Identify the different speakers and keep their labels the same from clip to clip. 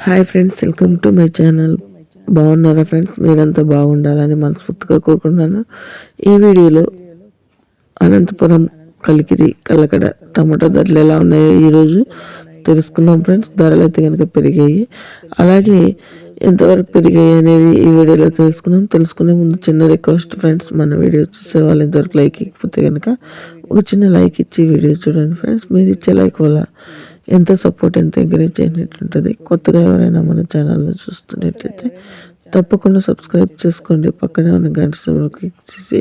Speaker 1: Hi friends welcome to my channel బాగున్నారా friends మీరంతా బాగుండాలని మనస్ఫూర్తిగా కోరుకుంటున్నాను. ఈ వీడియోలో అనంతపురం కలికిరి కలకడ టమాటా ధరలు ఎలా ఉన్నాయో ఈరోజు తెలుసుకున్నాం ఫ్రెండ్స్ ధరలు అయితే కనుక పెరిగాయి. అలాగే ఎంతవరకు పెరిగాయి అనేది ఈ వీడియోలో తెలుసుకున్నాం తెలుసుకునే ముందు చిన్న రిక్వెస్ట్ ఫ్రెండ్స్ మన వీడియో చూసే వాళ్ళు ఎంతవరకు లైక్ ఇకపోతే కనుక ఒక చిన్న లైక్ ఇచ్చి వీడియో చూడండి ఫ్రెండ్స్ మీరు ఇచ్చే లైక్ వల్ల ఎంత సపోర్ట్ ఎంత ఎంకరేజ్ అయినట్టుంటుంది కొత్తగా ఎవరైనా మన ఛానల్లో చూస్తున్నట్టయితే తప్పకుండా సబ్స్క్రైబ్ చేసుకోండి. పక్కనే ఉన్న గంట సింబల్ క్లిక్ చేసి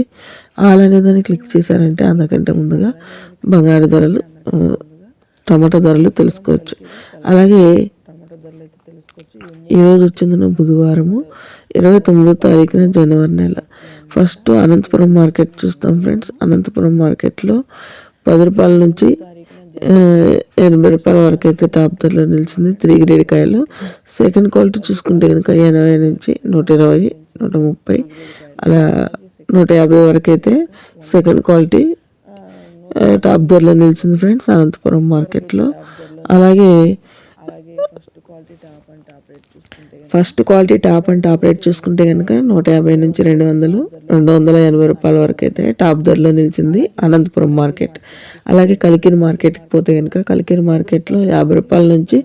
Speaker 1: ఆల్ అనే దాన్ని క్లిక్ చేశారంటే అంతకంటే ముందుగా బంగారు ధరలు టమాటా ధరలు తెలుసుకోవచ్చు. అలాగే ఈరోజు వచ్చింది బుధవారము ఇరవై తొమ్మిదో తారీఖున జనవరి నెల. ఫస్ట్ అనంతపురం మార్కెట్ చూస్తాం ఫ్రెండ్స్. అనంతపురం మార్కెట్లో పది రూపాయల నుంచి ఎనభై రూపాయల వరకు అయితే టాప్ ధరలో నిలిచింది. త్రీ గ్రేడ్ కాయలు. సెకండ్ క్వాలిటీ చూసుకుంటే కనుక ఎనభై నుంచి నూట ఇరవై నూట ముప్పై అలా నూట యాభై వరకు అయితే సెకండ్ క్వాలిటీ టాప్ ధరలో నిలిచింది ఫ్రెండ్స్ అనంతపురం మార్కెట్లో. అలాగే first quality top and top rate చూసుకుంటే కనుక నూట యాభై నుంచి రెండు వందలు రెండు వందల ఎనభై రూపాయల వరకు అయితే టాప్ ధరలో నిలిచింది అనంతపురం మార్కెట్. అలాగే కలికిరి మార్కెట్కి పోతే కనుక కలికిరి మార్కెట్లో యాభై రూపాయల నుంచి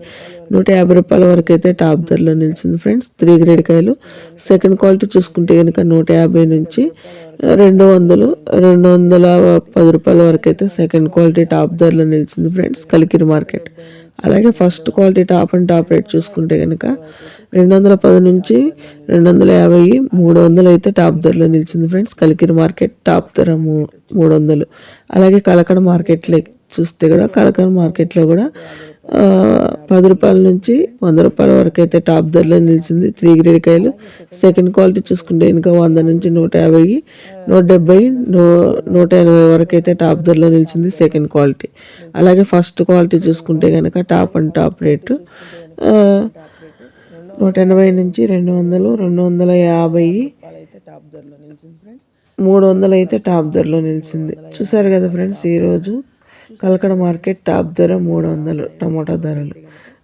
Speaker 1: నూట యాభై రూపాయల వరకు అయితే టాప్ ధరలో నిలిచింది ఫ్రెండ్స్. త్రీ గ్రేడ్ కాయలు. సెకండ్ క్వాలిటీ చూసుకుంటే కనుక నూట యాభై నుంచి రెండు వందలు రెండు వందల పది రూపాయల వరకు అయితే సెకండ్ క్వాలిటీ టాప్ ధరలో నిలిచింది ఫ్రెండ్స్ కలికిరి మార్కెట్. అలాగే first quality top and top rate చూసుకుంటే కనుక రెండు వందల పది నుంచి రెండు వందల యాభై మూడు వందలు అయితే టాప్ ధరలో నిలిచింది ఫ్రెండ్స్. కలికిరి మార్కెట్ టాప్ ధర మూడు వందలు అలాగే కలకడ మార్కెట్లో చూస్తే కూడా కలకడ మార్కెట్లో కూడా పది రూపాయల నుంచి వంద రూపాయల వరకు అయితే టాప్ ధరలో నిలిచింది. త్రీ గ్రేడ్ కాయలు. సెకండ్ క్వాలిటీ చూసుకుంటే ఇంకా వంద నుంచి నూట యాభై నూట డెబ్బై నూ నూట ఎనభై వరకు అయితే టాప్ ధరలో నిలిచింది సెకండ్ క్వాలిటీ. అలాగే ఫస్ట్ క్వాలిటీ చూసుకుంటే కనుక టాప్ అండ్ టాప్ రేటు నూట ఎనభై నుంచి రెండు వందలు రెండు వందల యాభై మూడు వందలు అయితే టాప్ ధరలో నిలిచింది. చూసారు కదా ఫ్రెండ్స్ ఈరోజు కలకడ మార్కెట్ టాప్ ధర మూడు వందలు టమాటా ధరలు.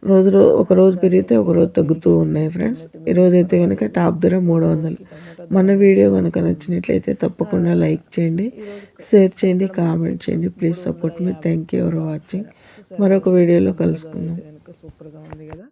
Speaker 1: రోజు ఒక రోజు పెరిగితే ఒక రోజు తగ్గుతూ ఉన్నాయి ఫ్రెండ్స్. ఈరోజు అయితే కనుక టాప్ ధర మూడు వందలు. మన వీడియో కనుక నచ్చినట్లయితే తప్పకుండా లైక్ చేయండి షేర్ చేయండి కామెంట్ చేయండి. ప్లీజ్ సపోర్ట్ మీ థ్యాంక్ యూ ఫర్ వాచింగ్ మరొక వీడియోలో కలుసుకుందాం.
Speaker 2: సూపర్గా ఉంది కదా?